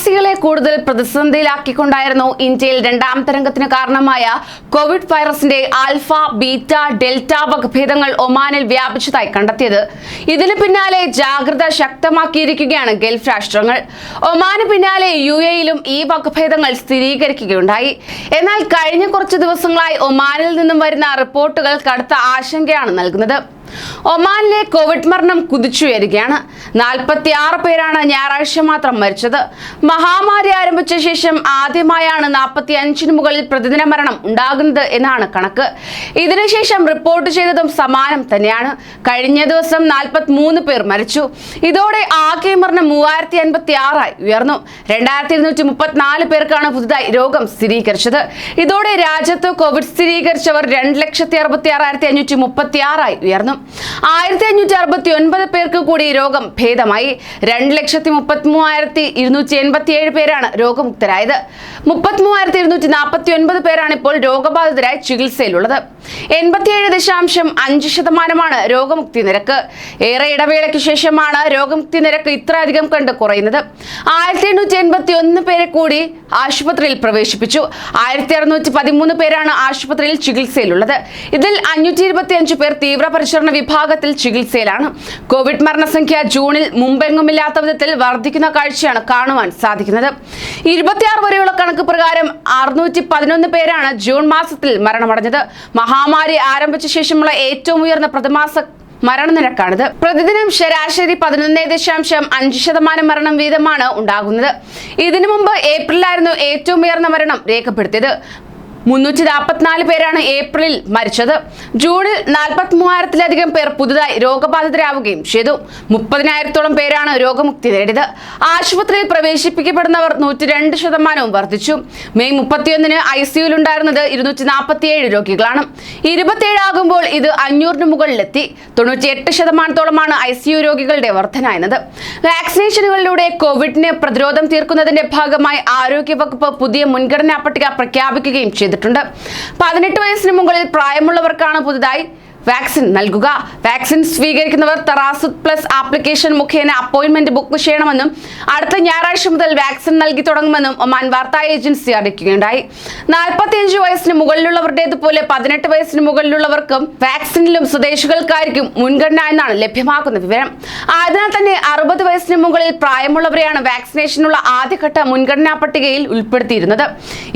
പ്രവാസികളെ കൂടുതൽ പ്രതിസന്ധിയിലാക്കിക്കൊണ്ടായിരുന്നു ഇന്ത്യയിൽ രണ്ടാം തരംഗത്തിന് കാരണമായ കോവിഡ് വൈറസിന്റെ ആൽഫ ബീറ്റ ഡെൽറ്റ വകഭേദങ്ങൾ ഒമാനിൽ വ്യാപിച്ചതായി കണ്ടെത്തിയത്. ഇതിന് പിന്നാലെ ജാഗ്രത ശക്തമാക്കിയിരിക്കുകയാണ് ഗൾഫ് രാഷ്ട്രങ്ങൾ. ഒമാന് പിന്നാലെ യു എയിലും ഈ വകഭേദങ്ങൾ സ്ഥിരീകരിക്കുകയുണ്ടായി. എന്നാൽ കഴിഞ്ഞ കുറച്ച് ദിവസങ്ങളായി ഒമാനിൽ നിന്നും വരുന്ന റിപ്പോർട്ടുകൾ കടുത്ത ആശങ്കയാണ് നൽകുന്നത്. ഒമാനിലെ കോവിഡ് മരണം കുതിച്ചുയരുകയാണ് നാൽപ്പത്തി ആറ് പേരാണ് ഞായറാഴ്ച മാത്രം മരിച്ചത്. മഹാമാരി ആരംഭിച്ച ശേഷം ആദ്യമായാണ് നാൽപ്പത്തി അഞ്ചിന് മുകളിൽ പ്രതിദിന മരണം ഉണ്ടാകുന്നത് എന്നാണ് കണക്ക്. ഇതിനുശേഷം റിപ്പോർട്ട് ചെയ്തതും സമാനം തന്നെയാണ്. കഴിഞ്ഞ ദിവസം നാൽപ്പത്തി മൂന്ന് പേർ മരിച്ചു. ഇതോടെ ആകെ മരണം മൂവായിരത്തി അൻപത്തി ആറായി ഉയർന്നു. രണ്ടായിരത്തി ഇരുന്നൂറ്റി മുപ്പത്തിനാല് പേർക്കാണ് പുതുതായി രോഗം സ്ഥിരീകരിച്ചത്. ഇതോടെ രാജ്യത്ത് കോവിഡ് സ്ഥിരീകരിച്ചവർ രണ്ട് ലക്ഷത്തി അറുപത്തി ആറായിരത്തി അഞ്ഞൂറ്റി മുപ്പത്തി ആറായി ഉയർന്നു. ആയിരത്തി അഞ്ഞൂറ്റി അറുപത്തി ഒൻപത് പേർക്ക് കൂടി രോഗം ഭേദമായി. രണ്ട് ലക്ഷത്തി മുപ്പത്തി മൂവായിരത്തി ഇരുന്നൂറ്റി എൺപത്തി ഏഴ് പേരാണ് രോഗമുക്തരായത്. മുപ്പത്തി മൂവായിരത്തി ഇരുന്നൂറ്റി നാൽപ്പത്തി ഒൻപത് പേരാണ് ഇപ്പോൾ രോഗബാധിതരായി ചികിത്സയിലുള്ളത്. എൺപത്തിയേഴ് ദശാംശം അഞ്ച് ശതമാനമാണ് രോഗമുക്തി നിരക്ക് ഏറെ ഇടവേളയ്ക്ക് ശേഷമാണ് രോഗമുക്തി നിരക്ക് ഇത്രയധികം കണ്ട് കുറയുന്നത്. ആയിരത്തി എണ്ണൂറ്റി എൺപത്തി ഒന്ന് പേരെ കൂടി ആശുപത്രിയിൽ പ്രവേശിപ്പിച്ചു. ആയിരത്തി അറുന്നൂറ്റി പതിമൂന്ന് പേരാണ് ആശുപത്രിയിൽ ചികിത്സയിലുള്ളത്. ഇതിൽ അഞ്ഞൂറ്റി ഇരുപത്തി അഞ്ച് പേർ തീവ്രപരിചരണ വിഭാഗത്തിൽ ചികിത്സയിലാണ്. കോവിഡ് മരണസംഖ്യ ജൂണിൽ മുമ്പെങ്ങുമില്ലാത്ത വിധത്തിൽ വർദ്ധിക്കുന്ന കാഴ്ചയാണ് കാണുവാൻ സാധിക്കുന്നത്. ഇരുപത്തിയാറ് വരെയുള്ള കണക്ക് പ്രകാരം അറുന്നൂറ്റി പതിനൊന്ന് പേരാണ് ജൂൺ മാസത്തിൽ മരണമടഞ്ഞത്. മഹാമാരി ആരംഭിച്ച ശേഷമുള്ള ഏറ്റവും ഉയർന്ന പ്രതിമാസ മരണനിരക്കാണിത്. പ്രതിദിനം ശരാശരി പതിനൊന്ന് ദശാംശം അഞ്ച് ശതമാനം മരണം വീതമാണ് ഉണ്ടാകുന്നത്. ഇതിനു മുമ്പ് ഏപ്രിലായിരുന്നു ഏറ്റവും ഉയർന്ന മരണം രേഖപ്പെടുത്തിയത്. മുന്നൂറ്റി നാൽപ്പത്തിനാല് പേരാണ് ഏപ്രിലിൽ മരിച്ചത്. ജൂണിൽ നാൽപ്പത്തി മൂവായിരത്തിലധികം പേർ പുതുതായി രോഗബാധിതരാവുകയും ചെയ്തു. മുപ്പതിനായിരത്തോളം പേരാണ് രോഗമുക്തി നേടിയത്. ആശുപത്രിയിൽ പ്രവേശിപ്പിക്കപ്പെടുന്നവർ നൂറ്റി രണ്ട് ശതമാനവും വർദ്ധിച്ചു. മെയ് മുപ്പത്തിയൊന്നിന് ഐ സിയുലുണ്ടായിരുന്നത് ഇരുന്നൂറ്റി നാൽപ്പത്തിയേഴ് രോഗികളാണ്. ഇരുപത്തിയേഴ് ആകുമ്പോൾ ഇത് അഞ്ഞൂറിന് മുകളിലെത്തി. തൊണ്ണൂറ്റിയെട്ട് ശതമാനത്തോളമാണ് ഐ സി യു രോഗികളുടെ വർധനായത് വാക്സിനേഷനുകളിലൂടെ കോവിഡിന് പ്രതിരോധം തീർക്കുന്നതിന്റെ ഭാഗമായി ആരോഗ്യവകുപ്പ് പുതിയ മുൻഗണനാ പട്ടിക പ്രഖ്യാപിക്കുകയും ചെയ്തിട്ടുണ്ട്. പതിനെട്ട് വയസ്സിന് മുകളിൽ പ്രായമുള്ളവർക്കാണ് പുതുതായി വാക്സിൻ നൽകുക. വാക്സിൻ സ്വീകരിക്കുന്നവർ തറാസുത് പ്ലസ് ആപ്ലിക്കേഷൻ മുഖേന അപ്പോയിന്റ്മെന്റ് ബുക്ക് ചെയ്യണമെന്നും അടുത്ത ഞായറാഴ്ച മുതൽ വാക്സിൻ നൽകി തുടങ്ങുമെന്നും ഒമാൻ വാർത്താ ഏജൻസി അറിയിക്കുകയുണ്ടായി. നാൽപ്പത്തിയഞ്ച് വയസ്സിന് മുകളിലുള്ളവരുടേതുപോലെ പതിനെട്ട് വയസ്സിന് മുകളിലുള്ളവർക്കും വാക്സിനിലും സ്വദേശികൾക്കായിരിക്കും മുൻഗണന എന്നാണ് ലഭ്യമാക്കുന്ന വിവരം. അതിനാൽ തന്നെ അറുപത് വയസ്സിന് മുകളിൽ പ്രായമുള്ളവരെയാണ് വാക്സിനേഷനുള്ള ആദ്യഘട്ട മുൻഗണനാ പട്ടികയിൽ ഉൾപ്പെടുത്തിയിരുന്നത്.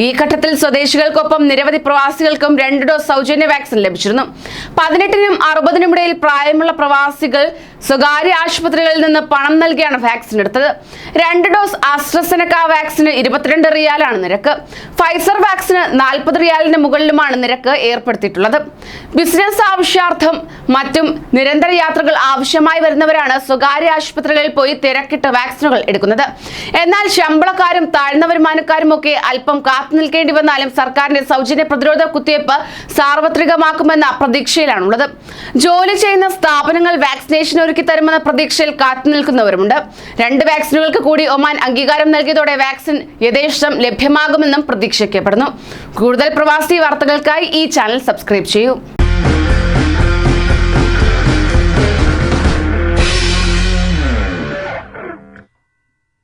ഈ ഘട്ടത്തിൽ സ്വദേശികൾക്കൊപ്പം നിരവധി പ്രവാസികൾക്കും രണ്ട് ഡോസ് സൗജന്യ വാക്സിൻ ലഭിച്ചിരുന്നു. പതിനെട്ടിനും അറുപതിനും ഇടയിൽ പ്രായമുള്ള പ്രവാസികൾ സ്വകാര്യ ആശുപത്രികളിൽ നിന്ന് പണം നൽകിയാണ് വാക്സിൻ എടുത്തത്. രണ്ട് ഡോസ് ആസ്ട്രസെനക്ക വാക്സിന് ഇരുപത്തിരണ്ട് റിയാലാണ് നിരക്ക്. ഫൈസർ വാക്സിന് നാൽപ്പത് റിയാലിന് മുകളിലുമാണ് നിരക്ക് ഏർപ്പെടുത്തിയിട്ടുള്ളത്. ബിസിനസ് ആവശ്യാർത്ഥം മറ്റും നിരന്തര യാത്രകൾ ആവശ്യമായി വരുന്നവരാണ് സ്വകാര്യ ആശുപത്രികളിൽ പോയി തിരക്കിട്ട് വാക്സിനുകൾ എടുക്കുന്നത്. എന്നാൽ ശമ്പളക്കാരും താഴ്ന്ന വരുമാനക്കാരും ഒക്കെ അല്പം കാത്തു നിൽക്കേണ്ടി വന്നാലും സർക്കാരിന്റെ സൗജന്യ പ്രതിരോധ കുത്തിവയ്പ് സാർവത്രികമാക്കുമെന്ന പ്രതീക്ഷയിലാണുള്ളത് ജോലി ചെയ്യുന്ന സ്ഥാപനങ്ങൾ വാക്സിനേഷൻ ഒരുക്കി തരുമെന്ന പ്രതീക്ഷയിൽ കാത്തുനിൽക്കുന്നവരുമുണ്ട് രണ്ട് വാക്സിനുകൾക്ക് കൂടി ഒമാൻ അംഗീകാരം നൽകിയതോടെ വാക്സിൻ യഥേഷ്ടം ലഭ്യമാകുമെന്നും പ്രതീക്ഷിക്കപ്പെടുന്നു. കൂടുതൽ പ്രവാസി വാർത്തകൾക്കായി ഈ ചാനൽ സബ്സ്ക്രൈബ് ചെയ്യൂ.